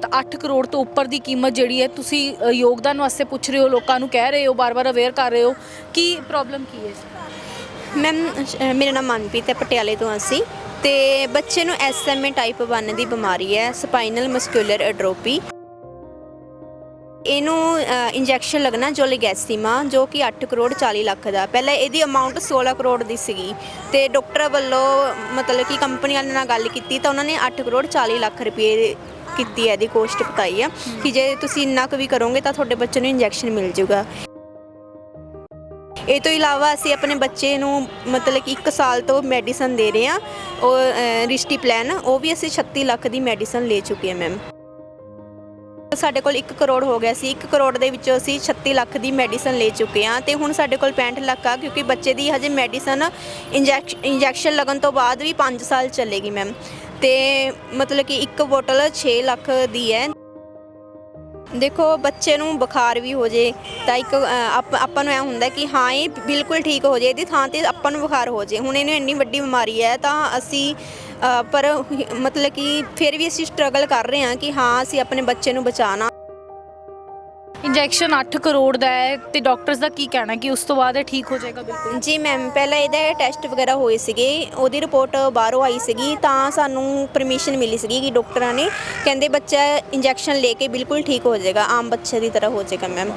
ਤਾਂ 8 ਕਰੋੜ ਤੋਂ ਉੱਪਰ ਦੀ ਕੀਮਤ ਜਿਹੜੀ ਹੈ ਤੁਸੀਂ ਅ, ਯੋਗਦਾਨ ਵਾਸਤੇ ਪੁੱਛ ਰਹੇ ਹੋ ਲੋਕਾਂ ਨੂੰ ਕਹਿ ਰਹੇ ਹੋ ਬਾਰ-ਬਾਰ ਅਵੇਅਰ ਕਰ ਰਹੇ ਹੋ। ਕੀ ਪ੍ਰੋਬਲਮ ਕੀ ਹੈ? ਮੈਮ ਅ, ਮੇਰਾ ਨਾਮ ਮਨਪ੍ਰੀਤ ਹੈ ਪਟਿਆਲੇ ਤੋਂ ਅਸੀਂ। ਤੇ ਬੱਚੇ ਨੂੰ ਐਸਐਮਏ ਟਾਈਪ 1 ਦੀ ਬਿਮਾਰੀ ਹੈ ਸਪਾਈਨਲ ਮਸਕੂਲਰ ਐਟਰੋਪੀ ਇਹਨੂੰ ਇੰਜੈਕਸ਼ਨ ਲੱਗਣਾ ਜੋ ਲਿਗੈਸੀਮਾ ਜੋ ਕਿ 8 ਕਰੋੜ 40 ਲੱਖ ਦਾ। ਪਹਿਲਾਂ ਇਹਦੀ ਅਮਾਉਂਟ 16 ਕਰੋੜ ਦੀ ਸੀਗੀ। ਤੇ ਡਾਕਟਰ ਵੱਲੋਂ ਮਤਲਬ ਕਿ ਕੰਪਨੀ ਵਾਲਿਆਂ ਨਾਲ ਗੱਲ ਕੀਤੀ ਤਾਂ ਉਹਨਾਂ ਨੇ 8 ਕਰੋੜ 40 ਲੱਖ ਰੁਪਏ ਕੀਤੀ ਹੈ, ਇਹਦੀ ਕੋਸਟ ਬਤਾਈ ਆ ਕਿ ਜੇ ਤੁਸੀਂ ਇੰਨਾ ਕੁ ਵੀ ਕਰੋਗੇ ਤਾਂ ਤੁਹਾਡੇ ਬੱਚੇ ਨੂੰ ਇੰਜੈਕਸ਼ਨ ਮਿਲ ਜਾਊਗਾ। ਇਹ ਤੋਂ ਇਲਾਵਾ ਅਸੀਂ ਆਪਣੇ ਬੱਚੇ ਨੂੰ ਮਤਲਬ ਕਿ 1 ਸਾਲ ਤੋਂ ਮੈਡੀਸਨ ਦੇ ਰਹੇ ਹਾਂ, ਉਹ ਰਿਸ਼ਟੀ ਰਿਸ਼ਤੀ ਪਲਾਨ ਉਹ ਵੀ ਅਸੀਂ 36 ਲੱਖ ਦੀ ਮੈਡੀਸਨ ਲੈ ਚੁੱਕੇ ਹਾਂ ਮੈਮ ਸਾਡੇ ਕੋਲ 1 ਕਰੋੜ ਹੋ ਗਿਆ ਸੀ 1 ਕਰੋੜ ਦੇ ਵਿੱਚੋਂ ਅਸੀਂ 36 ਲੱਖ ਦੀ ਮੈਡੀਸਨ ਲੈ ਚੁੱਕੇ ਹਾਂ ਤੇ ਹੁਣ ਸਾਡੇ ਕੋਲ 65 ਲੱਖ ਆ ਕਿਉਂਕਿ ਬੱਚੇ ਦੀ ਹਜੇ ਮੈਡੀਸਨ ਇੰਜੈਕਸ਼ਨ ਲੱਗਣ ਤੋਂ ਬਾਅਦ ਵੀ 5 ਸਾਲ ਚੱਲੇਗੀ ਮੈਮ ਤੇ ਮਤਲਬ ਕਿ ਇੱਕ ਬੋਟਲ 6 ਲੱਖ ਦੀ ਹੈ। ਦੇਖੋ ਬੱਚੇ ਨੂੰ ਬੁਖਾਰ ਵੀ ਹੋ ਜੇ ਤਾਂ ਇੱਕ ਅ, ਆਪਾਂ ਨੂੰ ਐ ਹੁੰਦਾ ਕਿ ਹਾਂ ਇਹ ਬਿਲਕੁਲ ਠੀਕ ਹੋ ਜੇ ਇਹਦੀ ਥਾਂ ਤੇ ਆਪਾਂ ਨੂੰ ਬੁਖਾਰ ਹੋ ਜੇ। ਹੁਣ ਇਹਨੂੰ ਇੰਨੀ ਵੱਡੀ ਬਿਮਾਰੀ ਹੈ ਤਾਂ ਅਸੀਂ ਅ, ਪਰ ਮਤਲਬ ਕਿ ਫਿਰ ਵੀ ਅਸੀਂ ਸਟਰਗਲ ਕਰ ਰਹੇ ਹਾਂ ਕਿ ਹਾਂ ਅਸੀਂ ਆਪਣੇ ਬੱਚੇ ਨੂੰ ਬਚਾਣਾ ਇੰਜੈਕਸ਼ਨ 8 ਕਰੋੜ ਦਾ ਹੈ ਤੇ ਡਾਕਟਰਸ ਦਾ ਕੀ ਕਹਿਣਾ ਕਿ ਉਸ ਤੋਂ ਬਾਅਦ ਇਹ ਠੀਕ ਹੋ ਜਾਏਗਾ ਬਿਲਕੁਲ? ਜੀ ਮੈਮ, ਪਹਿਲਾਂ ਇਹਦੇ ਟੈਸਟ ਵਗੈਰਾ ਹੋਏ ਸੀਗੇ, ਉਹਦੀ ਰਿਪੋਰਟ ਬਾਹਰੋਂ ਆਈ ਸੀਗੀ, ਤਾਂ ਸਾਨੂੰ ਪਰਮਿਸ਼ਨ ਮਿਲੀ ਸੀਗੀ ਕਿ ਡਾਕਟਰਾਂ ਨੇ, ਕਹਿੰਦੇ ਬੱਚਾ ਇੰਜੈਕਸ਼ਨ ਲੈ ਕੇ ਬਿਲਕੁਲ ਠੀਕ ਹੋ ਜਾਏਗਾ, ਆਮ ਬੱਚੇ ਦੀ ਤਰ੍ਹਾਂ ਹੋ ਜਾਏਗਾ ਮੈਮ।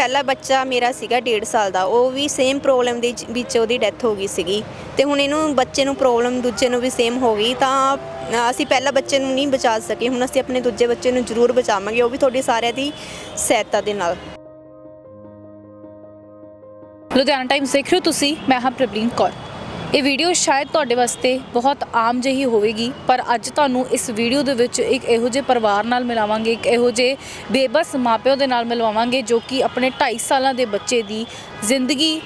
ਪਹਿਲਾ ਬੱਚਾ ਮੇਰਾ ਸੀਗਾ 1.5 ਸਾਲ ਦਾ ਉਹ ਵੀ ਸੇਮ ਪ੍ਰੋਬਲਮ ਦੇ ਚ- ਵਿੱਚ ਉਹਦੀ ਡੈਥ ਹੋ ਗਈ ਸੀਗੀ। ਤੇ ਹੁਣ ਇਹਨੂੰ ਬੱਚੇ ਨੂੰ ਪ੍ਰੋਬਲਮ ਦੂਜੇ ਨੂੰ ਵੀ ਸੇਮ ਹੋ ਗਈ ਤਾਂ ਅ, ਅਸੀਂ ਪਹਿਲਾ ਬੱਚੇ ਨੂੰ ਨਹੀਂ ਬਚਾ ਸਕੇ ਹੁਣ ਅਸੀਂ ਆਪਣੇ ਦੂਜੇ ਬੱਚੇ ਨੂੰ ਜ਼ਰੂਰ ਬਚਾਵਾਂਗੇ ਉਹ ਵੀ ਤੁਹਾਡੀ ਸਾਰਿਆਂ ਦੀ ਸਹਾਇਤਾ ਦੇ ਨਾਲ। ਲੁਧਿਆਣਾ ਟਾਈਮਸ ਦੇਖ ਰਹੇ ਹੋ ਤੁਸੀਂ ਮੈਂ ਹਾਂ ਪ੍ਰਬਲੀਨ ਕੌਰ। ਇਹ ਵੀਡੀਓ ਸ਼ਾਇਦ ਤੁਹਾਡੇ ਵਾਸਤੇ ਬਹੁਤ ਆਮ ਜਿਹੀ ਹੋਵੇਗੀ, ਪਰ ਅੱਜ ਤੁਹਾਨੂੰ ਇਸ ਵੀਡੀਓ ਦੇ ਵਿੱਚ ਇੱਕ ਇਹੋ ਜਿਹੇ ਪਰਿਵਾਰ ਨਾਲ ਮਿਲਾਵਾਂਗੇ, ਇੱਕ ਇਹੋ ਜਿਹੇ ਬੇਬਸ ਮਾਪਿਓ ਦੇ ਨਾਲ ਮਿਲਵਾਵਾਂਗੇ ਜੋ ਕਿ ਆਪਣੇ 2.5 ਸਾਲਾਂ ਦੇ ਬੱਚੇ ਦੀ ਜ਼ਿੰਦਗੀ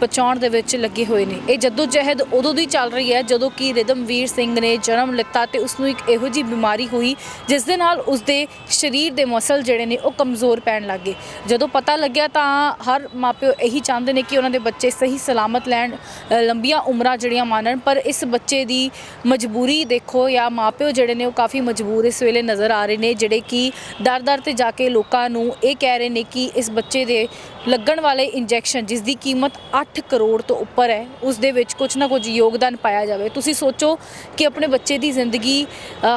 ਬਚਾਉਣ ਦੇ ਵਿੱਚ ਲੱਗੇ ਹੋਏ ਨੇ। ਇਹ ਜਦੋਂ ਜਹਿਦ ਉਦੋਂ ਦੀ ਚੱਲ ਰਹੀ ਹੈ ਜਦੋਂ ਕਿ ਰਿਦਮਵੀਰ ਸਿੰਘ ਨੇ ਜਨਮ ਲਿੱਤਾ ਤੇ ਉਸ ਨੂੰ ਇੱਕ ਇਹੋ ਜਿਹੀ ਬਿਮਾਰੀ ਹੋਈ, ਜਿਸ ਦੇ ਨਾਲ ਉਸ ਦੇ ਸਰੀਰ ਦੇ ਮਸਲ ਜਿਹੜੇ ਨੇ ਉਹ ਕਮਜ਼ੋਰ ਪੈਣ ਲੱਗੇ ਜਦੋਂ ਪਤਾ ਲੱਗਿਆ ਤਾਂ ਹਰ ਮਾਪਿਓ ਇਹੀ ਚਾਹੁੰਦੇ ਨੇ ਕਿ ਉਹਨਾਂ ਦੇ ਬੱਚੇ ਸਹੀ ਸਲਾਮਤ ਲੈਣ ਲੰਬੀਆਂ ਉਮਰਾਂ ਜਿਹੜੀਆਂ ਮਾਣਨ ਪਰ ਇਸ ਬੱਚੇ ਦੀ ਮਜਬੂਰੀ ਦੇਖੋ ਜਾਂ ਮਾਪਿਓ ਜਿਹੜੇ ਨੇ ਉਹ ਕਾਫੀ ਮਜਬੂਰ ਇਸ ਵੇਲੇ ਨਜ਼ਰ ਆ ਰਹੇ ਨੇ, ਜਿਹੜੇ ਕਿ ਦਰ-ਦਰ ਤੇ ਜਾ ਕੇ ਲੋਕਾਂ ਨੂੰ ਇਹ ਕਹਿ ਰਹੇ ਨੇ ਕਿ ਇਸ ਬੱਚੇ ਦੇ ਲੱਗਣ ਵਾਲੇ ਇੰਜੈਕਸ਼ਨ, ਜਿਸ ਦੀ ਕੀਮਤ 8 ਕਰੋੜ ਤੋਂ ਉੱਪਰ ਹੈ, ਉਸ ਦੇ ਵਿੱਚ ਕੁਝ ਨਾ ਕੁਝ ਯੋਗਦਾਨ ਪਾਇਆ ਜਾਵੇ। ਤੁਸੀਂ ਸੋਚੋ ਕਿ ਆਪਣੇ ਬੱਚੇ ਦੀ ਜ਼ਿੰਦਗੀ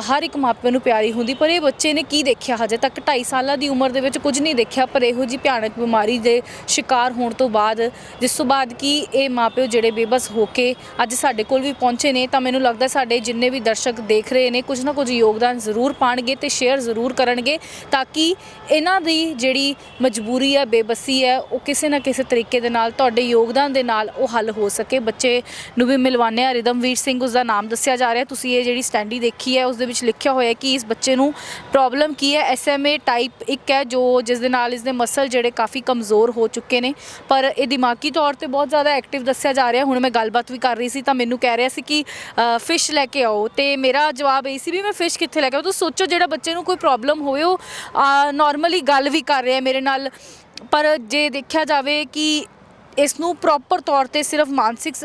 ਹਰ ਇੱਕ ਮਾਪੇ ਨੂੰ ਪਿਆਰੀ ਹੁੰਦੀ, ਪਰ ਇਹ ਬੱਚੇ ਨੇ ਕੀ ਦੇਖਿਆ ਹਜੇ ਤੱਕ? 2.5 ਸਾਲਾਂ ਦੀ ਉਮਰ ਦੇ ਵਿੱਚ ਕੁਝ ਨਹੀਂ ਦੇਖਿਆ, ਪਰ ਇਹੋ ਜੀ ਭਿਆਨਕ ਬਿਮਾਰੀ ਦੇ ਸ਼ਿਕਾਰ ਹੋਣ ਤੋਂ ਬਾਅਦ, ਜਿਸ ਤੋਂ ਬਾਅਦ ਕਿ ਇਹ ਮਾਪਿਓ ਜਿਹੜੇ ਬੇਬਸ ਹੋ ਕੇ ਅੱਜ ਸਾਡੇ ਕੋਲ ਵੀ ਪਹੁੰਚੇ ਨੇ, ਤਾਂ ਮੈਨੂੰ ਲੱਗਦਾ ਸਾਡੇ ਜਿੰਨੇ ਵੀ ਦਰਸ਼ਕ ਦੇਖ ਰਹੇ ਨੇ, ਕੁਝ ਨਾ ਕੁਝ ਯੋਗਦਾਨ ਜ਼ਰੂਰ ਪਾਣਗੇ ਤੇ ਸ਼ੇਅਰ ਜ਼ਰੂਰ ਕਰਨਗੇ, ਤਾਂ ਕਿ ਇਹਨਾਂ ਦੀ ਜਿਹੜੀ ਮਜਬੂਰੀ ਹੈ, ਬੇਬਸੀ ਹੈ, ਉਹ ਕਿਸੇ ਨਾ ਕਿਸੇ ਤਰੀਕੇ ਦੇ ਨਾਲ ਤੁਹਾਡੇ ਯੋਗਦਾਨ ਦੇ ਨਾਲ ਉਹ ਹੱਲ ਹੋ ਸਕੇ। ਬੱਚੇ ਨੂੰ ਵੀ ਮਿਲਵਾਨੇ ਆ ਰਿਦਮਵੀਰ ਸਿੰਘ ਉਸ ਦਾ ਨਾਮ ਦੱਸਿਆ ਜਾ ਰਿਹਾ। ਤੁਸੀਂ ਇਹ ਜਿਹੜੀ ਸਟੈਂਡੀ ਦੇਖੀ ਹੈ ਉਸ ਦੇ ਵਿੱਚ ਲਿਖਿਆ ਹੋਇਆ ਕਿ ਇਸ ਬੱਚੇ ਨੂੰ ਪ੍ਰੋਬਲਮ ਕੀ ਹੈ? ਐਸਐਮਏ ਟਾਈਪ 1 ਹੈ ਜੋ ਜਿਸ ਦੇ ਨਾਲ ਇਸ ਦੇ ਮਸਲ ਜਿਹੜੇ ਕਾਫੀ ਕਮਜ਼ੋਰ ਹੋ ਚੁੱਕੇ ਨੇ। ਪਰ ਇਹ ਦਿਮਾਗੀ ਤੌਰ ਤੇ ਬਹੁਤ ਜ਼ਿਆਦਾ ਐਕਟਿਵ ਦੱਸਿਆ ਜਾ ਰਿਹਾ। ਹੁਣ ਮੈਂ ਗੱਲਬਾਤ ਵੀ ਕਰ ਰਹੀ ਸੀ ਤਾਂ ਮੈਨੂੰ ਕਹਿ ਰਿਹਾ ਸੀ ਕਿ ਫਿਸ਼ ਲੈ ਕੇ ਆਓ। ਤੇ ਮੇਰਾ ਜਵਾਬ ਇਹ ਸੀ ਵੀ ਮੈਂ ਫਿਸ਼ ਕਿੱਥੇ ਲੈ ਕੇ ਆਉਂ ਤਾਂ ਸੋਚੋ ਜਿਹੜਾ ਬੱਚੇ ਨੂੰ ਕੋਈ ਪ੍ਰੋਬਲਮ ਹੋਵੇ, ਉਹ ਨਾਰਮਲੀ ਗੱਲ ਵੀ ਕਰ ਰਿਹਾ ਮੇਰੇ ਨਾਲ। ਪਰ ਜੇ ਦੇਖਿਆ ਜਾਵੇ ਕਿ ਇਸ ਨੂੰ ਪ੍ਰੋਪਰ ਤੌਰ ਤੇ ਸਿਰਫ ਮਾਨਸਿਕ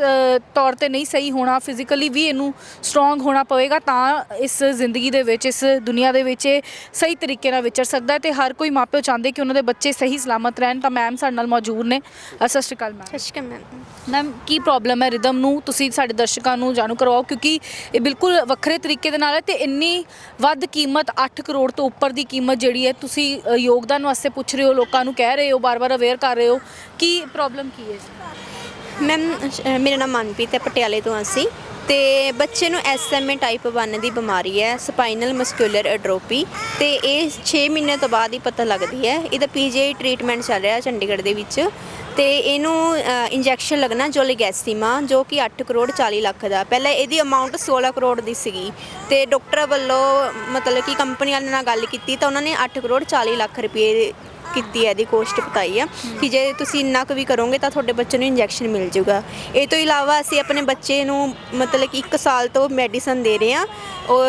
ਤੌਰ ਤੇ ਨਹੀਂ ਸਹੀ ਹੋਣਾ ਫਿਜ਼ੀਕਲੀ ਵੀ ਇਹਨੂੰ ਸਟਰੋਂਗ ਹੋਣਾ ਪਵੇਗਾ ਤਾਂ ਇਸ ਜ਼ਿੰਦਗੀ ਦੇ ਵਿੱਚ ਇਸ ਦੁਨੀਆ ਦੇ ਵਿੱਚ ਇਹ ਸਹੀ ਤਰੀਕੇ ਨਾਲ ਵਿਚਰ ਸਕਦਾ ਹੈ ਤੇ ਹਰ ਕੋਈ ਮਾਪਿਓ ਚਾਹੁੰਦੇ ਕਿ ਉਹਨਾਂ ਦੇ ਬੱਚੇ ਸਹੀ ਸਲਾਮਤ ਰਹਿਣ ਤਾਂ ਮੈਮ ਸਾਡੇ ਨਾਲ ਮੌਜੂਦ ਨੇ। ਸਤਿ ਸ਼੍ਰੀ ਅਕਾਲ ਮੈਮ ਅਸ਼ਕਮ ਮੈਮ ਮੈਮ ਕੀ ਪ੍ਰੋਬਲਮ ਹੈ ਰਿਦਮ ਨੂੰ? ਤੁਸੀਂ ਸਾਡੇ ਦਰਸ਼ਕਾਂ ਨੂੰ ਜਾਣੂ ਕਰਵਾਓ ਕਿਉਂਕਿ ਇਹ ਬਿਲਕੁਲ ਵੱਖਰੇ ਤਰੀਕੇ ਦੇ ਨਾਲ ਹੈ ਤੇ ਇੰਨੀ ਵੱਧ ਕੀਮਤ 8 ਕਰੋੜ ਤੋਂ ਉੱਪਰ ਦੀ ਕੀਮਤ ਜਿਹੜੀ ਹੈ ਤੁਸੀਂ ਯੋਗਦਾਨ ਵਾਸਤੇ ਪੁੱਛ ਰਹੇ ਹੋ ਲੋਕਾਂ ਨੂੰ ਕਹਿ ਰਹੇ ਹੋ ਬਾਰ-ਬਾਰ ਅਵੇਅਰ ਕਰ ਰਹੇ ਹੋ। ਕੀ ਪ੍ਰੋਬਲਮ ਕੀ ਹੈ? ਮੈਮ ਮੇਰਾ ਨਾਮ ਮਨਪ੍ਰੀਤ ਹੈ, ਪਟਿਆਲੇ ਤੋਂ ਅਸੀਂ। ਤੇ ਬੱਚੇ ਨੂੰ ਐਸਐਮਏ ਟਾਈਪ 1 ਦੀ ਬਿਮਾਰੀ ਹੈ ਸਪਾਈਨਲ ਮਸਕੂਲਰ ਐਟਰੋਪੀ ਤੇ ਇਹ 6 ਮਹੀਨੇ ਤੋਂ ਬਾਅਦ ਹੀ ਪਤਾ ਲੱਗਦੀ ਹੈ। ਇਹਦਾ ਪੀਜੀਆਈ ਟ੍ਰੀਟਮੈਂਟ ਚੱਲ ਰਿਹਾ ਚੰਡੀਗੜ੍ਹ ਦੇ ਵਿੱਚ। ਤੇ ਇਹਨੂੰ ਇੰਜੈਕਸ਼ਨ ਲੱਗਣਾ ਜੋਲੀਗੈਸੀਮਾ ਜੋ ਕਿ 8 ਕਰੋੜ 40 ਲੱਖ ਦਾ। ਪਹਿਲਾਂ ਇਹਦੀ ਅਮਾਉਂਟ 16 ਕਰੋੜ ਦੀ ਸੀਗੀ। ਤੇ ਡਾਕਟਰ ਵੱਲੋਂ ਮਤਲਬ ਕਿ ਕੰਪਨੀ ਵਾਲਿਆਂ ਨਾਲ ਗੱਲ ਕੀਤੀ ਤਾਂ ਉਹਨਾਂ ਨੇ 8 ਕਰੋੜ 40 ਲੱਖ ਰੁਪਏ ਕੀਤੀ ਹੈ, ਇਹਦੀ ਕੋਸਟ ਪਤਾਈ ਆ ਕਿ ਜੇ ਤੁਸੀਂ ਇੰਨਾ ਕੁ ਵੀ ਕਰੋਗੇ ਤਾਂ ਤੁਹਾਡੇ ਬੱਚੇ ਨੂੰ ਇੰਜੈਕਸ਼ਨ ਮਿਲ ਜਾਊਗਾ। ਇਹ ਤੋਂ ਇਲਾਵਾ ਅਸੀਂ ਆਪਣੇ ਬੱਚੇ ਨੂੰ ਮਤਲਬ ਕਿ 1 ਸਾਲ ਤੋਂ ਮੈਡੀਸਨ ਦੇ ਰਹੇ ਹਾਂ, ਉਹ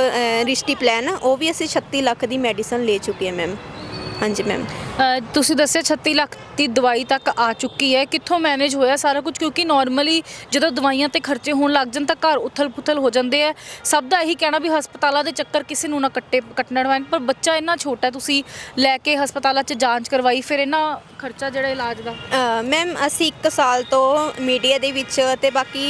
ਰਿਸ਼ਟੀ ਪਲਾਨ ਉਹ ਵੀ ਅਸੀਂ 36 ਲੱਖ ਦੀ ਮੈਡੀਸਨ ਲੈ ਚੁੱਕੇ ਹਾਂ ਮੈਮ ਹਾਂਜੀ ਮੈਮ ਤੁਸੀਂ ਦੱਸਿਆ 36 ਲੱਖ ਦੀ ਦਵਾਈ ਤੱਕ ਆ ਚੁੱਕੀ ਹੈ। ਕਿੱਥੋਂ ਮੈਨੇਜ ਹੋਇਆ ਸਾਰਾ ਕੁਝ? ਕਿਉਂਕਿ ਨਾਰਮਲੀ ਜਦੋਂ ਦਵਾਈਆਂ ਤੇ ਖਰਚੇ ਹੋਣ ਲੱਗ ਜਾਣ ਤਾਂ ਘਰ ਉਥਲ-ਪੁਥਲ ਹੋ ਜਾਂਦੇ ਆ। ਸਭ ਦਾ ਇਹੀ ਕਹਿਣਾ ਵੀ ਹਸਪਤਾਲਾਂ ਦੇ ਚੱਕਰ ਕਿਸੇ ਨੂੰ ਨਾ ਕੱਟੇ ਕੱਟਣਾ ਪੈਣ ਪਰ ਬੱਚਾ ਇੰਨਾ ਛੋਟਾ ਤੁਸੀਂ ਲੈ ਕੇ ਹਸਪਤਾਲਾਂ 'ਚ ਜਾਂਚ ਕਰਵਾਈ ਫਿਰ ਇਹਨਾਂ ਖਰਚਾ ਜਿਹੜਾ ਇਲਾਜ ਦਾ? ਮੈਮ ਅਸੀਂ 1 ਸਾਲ ਤੋਂ ਮੀਡੀਆ ਦੇ ਵਿੱਚ ਤੇ ਬਾਕੀ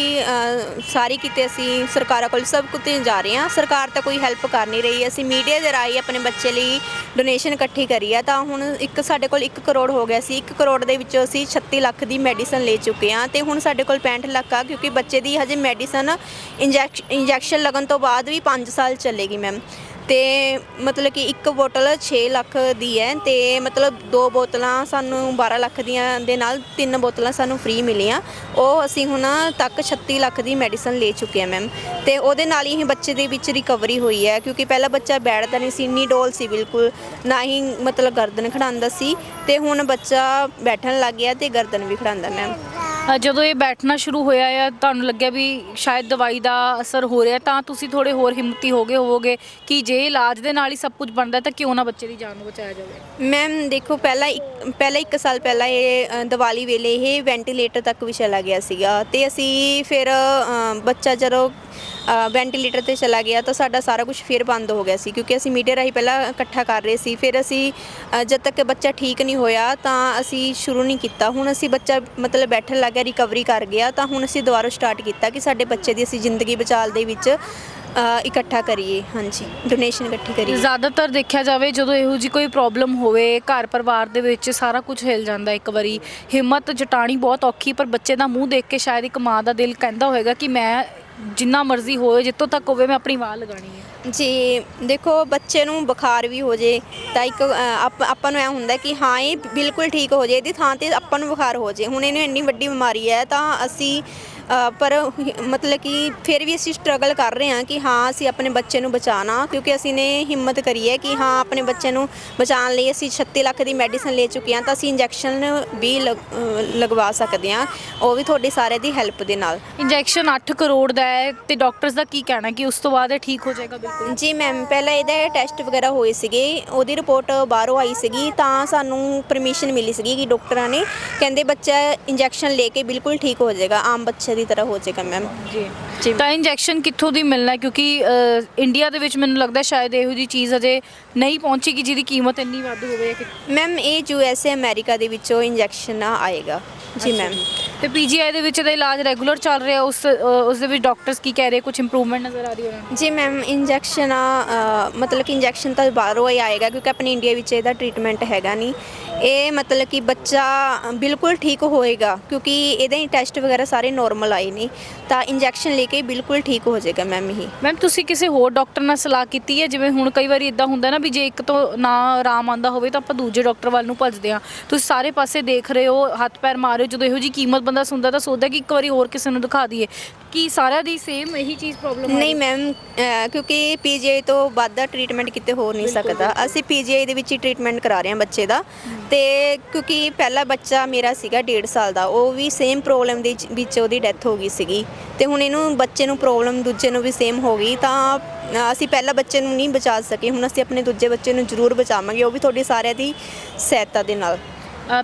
ਸਾਰੀ ਕਿਤੇ ਅਸੀਂ ਸਰਕਾਰਾਂ ਕੋਲ ਸਭ ਕੁਝ ਜਾ ਰਹੇ ਹਾਂ। ਸਰਕਾਰ ਤਾਂ ਕੋਈ ਹੈਲਪ ਕਰ ਨਹੀਂ ਰਹੀ। ਅਸੀਂ ਮੀਡੀਆ ਦੇ ਰਾਹੀਂ ਆਪਣੇ ਬੱਚੇ ਲਈ ਡੋਨੇਸ਼ਨ ਇਕੱਠੀ ਕਰੀ ਆ। ਤਾਂ ਹੁਣ ਇੱਕ ਸਾਡੇ ਕੋਲ 1 ਕਰੋੜ ਹੋ ਗਿਆ ਸੀ। 1 ਕਰੋੜ ਦੇ ਵਿੱਚੋਂ ਅਸੀਂ 36 ਲੱਖ ਦੀ ਮੈਡੀਸਨ ਲੈ ਚੁੱਕੇ ਹਾਂ ਤੇ ਹੁਣ ਸਾਡੇ ਕੋਲ 65 ਲੱਖ ਆ, ਕਿਉਂਕਿ ਬੱਚੇ ਦੀ ਹਜੇ ਮੈਡੀਸਨ ਇੰਜੈਕਸ਼ਨ ਲੱਗਣ ਤੋਂ ਬਾਅਦ ਵੀ 5 ਸਾਲ ਚੱਲੇਗੀ, ਮੈਮ। ਤੇ ਮਤਲਬ ਕਿ ਇੱਕ ਬੋਤਲ 6 ਲੱਖ ਦੀ ਹੈ ਤੇ ਮਤਲਬ ਦੋ ਬੋਤਲਾਂ ਸਾਨੂੰ 12 ਲੱਖ ਦੀਆਂ ਦੇ ਨਾਲ ਤਿੰਨ ਬੋਤਲਾਂ ਸਾਨੂੰ ਫ੍ਰੀ ਮਿਲੀਆਂ। ਉਹ ਅਸੀਂ ਹੁਣ ਤੱਕ 36 ਲੱਖ ਦੀ ਮੈਡੀਸਨ ਲੈ ਚੁੱਕੇ ਹਾਂ ਮੈਮ ਤੇ ਉਹਦੇ ਨਾਲ ਹੀ ਬੱਚੇ ਦੇ ਵਿੱਚ ਰਿਕਵਰੀ ਹੋਈ ਹੈ ਕਿਉਂਕਿ ਪਹਿਲਾਂ ਬੱਚਾ ਬੈਠਦਾ ਨਹੀਂ ਸੀ ਨੀ ਡੋਲ ਸੀ ਬਿਲਕੁਲ। ਨਾ ਹੀ ਮਤਲਬ ਗਰਦਨ ਖੜਾਉਂਦਾ ਸੀ ਤੇ ਹੁਣ ਬੱਚਾ ਬੈਠਣ ਲੱਗ ਗਿਆ ਤੇ ਗਰਦਨ ਵੀ ਖੜਾਉਂਦਾ ਮੈਮ ਅ, ਜਦੋਂ ਇਹ ਬੈਠਣਾ ਸ਼ੁਰੂ ਹੋਇਆ ਆ ਤੁਹਾਨੂੰ ਲੱਗਿਆ ਵੀ ਸ਼ਾਇਦ ਦਵਾਈ ਦਾ ਅਸਰ ਹੋ ਰਿਹਾ ਤਾਂ ਤੁਸੀਂ ਥੋੜੇ ਹੋਰ ਹਿੰਮਤੀ ਹੋ ਗਏ ਹੋਵੋਗੇ ਕਿ ਜੇ ਇਲਾਜ ਦੇ ਨਾਲ ਹੀ ਸਭ ਕੁਝ ਬਣਦਾ ਤਾਂ ਕਿਉਂ ਨਾ ਬੱਚੇ ਦੀ ਜਾਨ ਨੂੰ ਬਚਾਇਆ ਜਾਵੇ? ਮੈਮ ਦੇਖੋ ਪਹਿਲਾਂ ਇੱਕ ਪਹਿਲਾਂ ਇੱਕ ਸਾਲ ਪਹਿਲਾਂ ਇਹ ਅ, ਦੀਵਾਲੀ ਵੇਲੇ ਇਹ ਵੈਂਟੀਲੇਟਰ ਤੱਕ ਵੀ ਚਲਾ ਗਿਆ ਸੀਗਾ ਤੇ ਅਸੀਂ ਫਿਰ ਅ, ਬੱਚਾ ਜਦੋਂ ਵੈਂਟੀਲੇਟਰ ਤੇ ਚਲਾ ਗਿਆ ਤਾਂ ਸਾਡਾ ਸਾਰਾ ਕੁਝ ਫਿਰ ਬੰਦ ਹੋ ਗਿਆ ਸੀ ਕਿਉਂਕਿ ਅਸੀਂ ਮੀਡੀਆ ਰਾਹੀਂ ਪਹਿਲਾਂ ਇਕੱਠਾ ਕਰ ਰਹੇ ਸੀ। ਫਿਰ ਅਸੀਂ ਅ, ਜਦ ਤੱਕ ਬੱਚਾ ਠੀਕ ਨਹੀਂ ਹੋਇਆ ਤਾਂ ਅਸੀਂ ਸ਼ੁਰੂ ਨਹੀਂ ਕੀਤਾ। ਹੁਣ ਅਸੀਂ ਬੱਚਾ ਮਤਲਬ ਬੈਠਣ ਲੱਗ ਗਿਆ ਰਿਕਵਰੀ ਕਰ ਗਿਆ ਤਾਂ ਹੁਣ ਅਸੀਂ ਦੁਬਾਰਾ ਸਟਾਰਟ ਕੀਤਾ ਕਿ ਸਾਡੇ ਬੱਚੇ ਦੀ ਅਸੀਂ ਜ਼ਿੰਦਗੀ ਬਚਾਲ ਦੇ ਵਿੱਚ ਅ, ਇਕੱਠਾ ਕਰੀਏ। ਹਾਂਜੀ ਡੋਨੇਸ਼ਨ ਇਕੱਠੀ ਕਰੀਏ। ਜ਼ਿਆਦਾਤਰ ਦੇਖਿਆ ਜਾਵੇ ਜਦੋਂ ਇਹੋ ਜੀ ਕੋਈ ਪ੍ਰੋਬਲਮ ਹੋਵੇ ਘਰ ਪਰਿਵਾਰ ਦੇ ਵਿੱਚ ਸਾਰਾ ਕੁਝ ਹਿਲ ਜਾਂਦਾ ਇੱਕ ਵਾਰੀ। ਹਿੰਮਤ ਜਟਾਣੀ ਬਹੁਤ ਔਖੀ ਪਰ ਬੱਚੇ ਦਾ ਮੂੰਹ ਦੇਖ ਕੇ ਸ਼ਾਇਦ ਇੱਕ ਮਾਂ ਦਾ ਦਿਲ ਕਹਿੰਦਾ ਹੋਵੇਗਾ ਕਿ ਮੈਂ ਜਿੰਨਾ ਮਰਜ਼ੀ ਹੋਵੇ ਜਿੱਤੋਂ ਤੱਕ ਹੋਵੇ ਮੈਂ ਆਪਣੀ ਵਾਹ ਲਗਾਣੀ ਹੈ। ਜੀ ਦੇਖੋ ਬੱਚੇ ਨੂੰ ਬੁਖਾਰ ਵੀ ਹੋ ਜੇ ਤਾਂ ਇੱਕ ਅ, ਆਪ- ਆਪਾਂ ਨੂੰ ਇਹ ਹੁੰਦਾ ਕਿ ਹਾਂ ਇਹ ਬਿਲਕੁਲ ਠੀਕ ਹੋ ਜੇ ਇਹਦੀ ਥਾਂ ਤੇ ਆਪਾਂ ਨੂੰ ਬੁਖਾਰ ਹੋ ਜੇ। ਹੁਣ ਇਹਨੂੰ ਇੰਨੀ ਵੱਡੀ ਬਿਮਾਰੀ ਹੈ ਤਾਂ ਅਸੀਂ ਅ, ਪਰ ਹਿ- ਮਤਲਬ ਕਿ ਫਿਰ ਵੀ ਅਸੀਂ ਸਟਰਗਲ ਕਰ ਰਹੇ ਹਾਂ ਕਿ ਹਾਂ ਅਸੀਂ ਆਪਣੇ ਬੱਚੇ ਨੂੰ ਬਚਾਉਣਾ ਕਿਉਂਕਿ ਅਸੀਂ ਨੇ ਹਿੰਮਤ ਕਰੀ ਹੈ ਕਿ ਹਾਂ ਆਪਣੇ ਬੱਚੇ ਨੂੰ ਬਚਾਉਣ ਲਈ ਅਸੀਂ 36 ਲੱਖ ਦੀ ਮੈਡੀਸਨ ਲੈ ਚੁੱਕੇ ਹਾਂ ਤਾਂ ਅਸੀਂ ਇੰਜੈਕਸ਼ਨ ਵੀ ਲਗ- ਅ, ਲਗਵਾ ਸਕਦੇ ਹਾਂ। ਉਹ ਵੀ ਤੁਹਾਡੀ ਸਾਰਿਆਂ ਦੀ ਹੈਲਪ ਦੇ ਨਾਲ। ਇੰਜੈਕਸ਼ਨ 8 ਕਰੋੜ ਦਾ ਹੈ ਤੇ ਡਾਕਟਰਸ ਦਾ ਕੀ ਕਹਿਣਾ ਕਿ ਉਸ ਤੋਂ ਬਾਅਦ ਇਹ ਠੀਕ ਹੋ ਜਾਏਗਾ ਬਿਲਕੁਲ? ਜੀ ਮੈਮ ਪਹਿਲਾਂ ਇਹਦੇ ਟੈਸਟ ਵਗੈਰਾ ਹੋਏ ਸੀਗੇ ਉਹਦੀ ਰਿਪੋਰਟ ਬਾਹਰੋਂ ਆਈ ਸੀਗੀ ਤਾਂ ਸਾਨੂੰ ਪਰਮਿਸ਼ਨ ਮਿਲੀ ਸੀਗੀ ਕਿ ਡਾਕਟਰਾਂ ਨੇ ਕਹਿੰਦੇ ਬੱਚਾ ਇੰਜੈਕਸ਼ਨ ਲੈ ਕੇ ਬਿਲਕੁਲ ਠੀਕ ਹੋ ਜਾਏਗਾ ਆਮ ਬੱਚੇ ਦੀ ਤਰ੍ਹਾਂ ਹੋ ਜਾਏਗਾ ਮੈਮ ਜੀ। ਤਾਂ ਇੰਜੈਕਸ਼ਨ ਕਿੱਥੋਂ ਦੀ ਮਿਲਣਾ ਹੈ? ਕਿਉਂਕਿ ਅ, ਇੰਡੀਆ ਦੇ ਵਿੱਚ ਮੈਨੂੰ ਲੱਗਦਾ ਸ਼ਾਇਦ ਇਹੋ ਜੀ ਚੀਜ਼ ਅਜੇ ਨਹੀਂ ਪਹੁੰਚੀ ਕਿ ਜਿਹਦੀ ਕੀਮਤ ਇੰਨੀ ਵੱਧ ਹੋਵੇ ਕਿ ਮੈਮ ਇਹ ਯੂ ਐਸ ਏ ਅਮਰੀਕਾ ਦੇ ਵਿੱਚੋਂ ਇੰਜੈਕਸ਼ਨ ਆਏਗਾ। ਜੀ ਮੈਮ ਤੇ ਪੀਜੀਆਈ ਦੇ ਵਿੱਚ ਇਹਦਾ ਇਲਾਜ ਰੈਗੂਲਰ ਚੱਲ ਰਿਹਾ ਉਸ ਅ, ਉਸ ਦੇ ਵਿੱਚ ਡਾਕਟਰਸ ਕੀ ਕਹਿ ਰਹੇ? ਕੁਝ ਇੰਪਰੂਵਮੈਂਟ ਨਜ਼ਰ ਆ ਰਹੀ ਨੂੰ? ਜੀ ਮੈਮ ਇੰਜੈਕਸ਼ਨ ਮਤਲਬ ਕਿ ਇੰਜੈਕਸ਼ਨ ਤਾਂ ਬਾਹਰੋਂ ਹੀ ਆਏਗਾ ਕਿਉਂਕਿ ਆਪਣੇ ਇੰਡੀਆ ਵਿੱਚ ਇਹਦਾ ਟ੍ਰੀਟਮੈਂਟ ਹੈਗਾ ਨਹੀਂ। ਇਹ ਮਤਲਬ ਕਿ ਬੱਚਾ ਬਿਲਕੁਲ ਠੀਕ ਹੋਏਗਾ ਕਿਉਂਕਿ ਇਹਦੇ ਟੈਸਟ ਵਗੈਰਾ ਸਾਰੇ ਨੋਰਮਲ ਆਏ ਨੇ ਤਾਂ ਇੰਜੈਕਸ਼ਨ ਲੈ ਕੇ ਬਿਲਕੁਲ ਠੀਕ ਹੋ ਜਾਏਗਾ ਮੈਮ ਇਹ ਮੈਮ ਤੁਸੀਂ ਕਿਸੇ ਹੋਰ ਡਾਕਟਰ ਨਾਲ ਸਲਾਹ ਕੀਤੀ ਹੈ? ਜਿਵੇਂ ਹੁਣ ਕਈ ਵਾਰੀ ਇਦਾਂ ਹੁੰਦਾ ਨਾ ਵੀ ਜੇ ਇੱਕ ਤੋਂ ਨਾ ਆਰਾਮ ਆਂਦਾ ਹੋਵੇ ਤਾਂ ਆਪਾਂ ਦੂਜੇ ਡਾਕਟਰ ਵੱਲ ਨੂੰ ਭੱਜਦੇ ਹਾਂ। ਤੁਸੀਂ ਸਾਰੇ ਪਾਸੇ ਦੇਖ ਰਹੇ ਹੋ, ਹੱਥ ਪੈਰ ਮਾਰ ਰਹੇ ਹੋ, ਜਦੋਂ ਇਹੋ ਜੀ ਕੀਮਤ ਬੰਦਾ ਸੁਣਦਾ ਤਾਂ ਸੋਚਦਾ ਕਿ ਇੱਕ ਵਾਰੀ ਹੋਰ ਕਿਸੇ ਨੂੰ ਦਿਖਾ ਦਈਏ। ਕੀ ਸਾਰਿਆਂ ਦੀ ਸੇਮ ਇਹੀ ਚੀਜ਼ ਪ੍ਰੋਬਲਮ ਨਹੀਂ ਮੈਮ ਕਿਉਂਕਿ ਪੀਜੀਆਈ ਤੋਂ ਵੱਧ ਦਾ ਟ੍ਰੀਟਮੈਂਟ ਕਿਤੇ ਹੋ ਨਹੀਂ ਸਕਦਾ। ਅਸੀਂ ਪੀਜੀਆਈ ਦੇ ਵਿੱਚ ਹੀ ਟ੍ਰੀਟਮੈਂਟ ਕਰਾ ਰਹੇ ਹਾਂ ਬੱਚੇ ਦਾ। ਤੇ ਕਿਉਂਕਿ ਪਹਿਲਾ ਬੱਚਾ ਮੇਰਾ ਸੀਗਾ 1.5 ਸਾਲ ਦਾ ਉਹ ਵੀ ਸੇਮ ਪ੍ਰੋਬਲਮ ਦੇ ਵਿੱਚ- ਉਹਦੀ ਡੈਥ ਹੋ ਗਈ ਸੀਗੀ। ਤੇ ਹੁਣ ਇਹਨੂੰ ਬੱਚੇ ਨੂੰ ਪ੍ਰੋਬਲਮ ਦੂਜੇ ਨੂੰ ਵੀ ਸੇਮ ਹੋ ਗਈ ਤਾਂ ਅਸੀਂ ਪਹਿਲਾ ਬੱਚੇ ਨੂੰ ਨਹੀਂ ਬਚਾ ਸਕੇ। ਹੁਣ ਅਸੀਂ ਆਪਣੇ ਦੂਜੇ ਬੱਚੇ ਨੂੰ ਜ਼ਰੂਰ ਬਚਾਵਾਂਗੇ ਉਹ ਵੀ ਤੁਹਾਡੀ ਸਾਰਿਆਂ ਦੀ ਸਹਾਇਤਾ ਦੇ ਨਾਲ।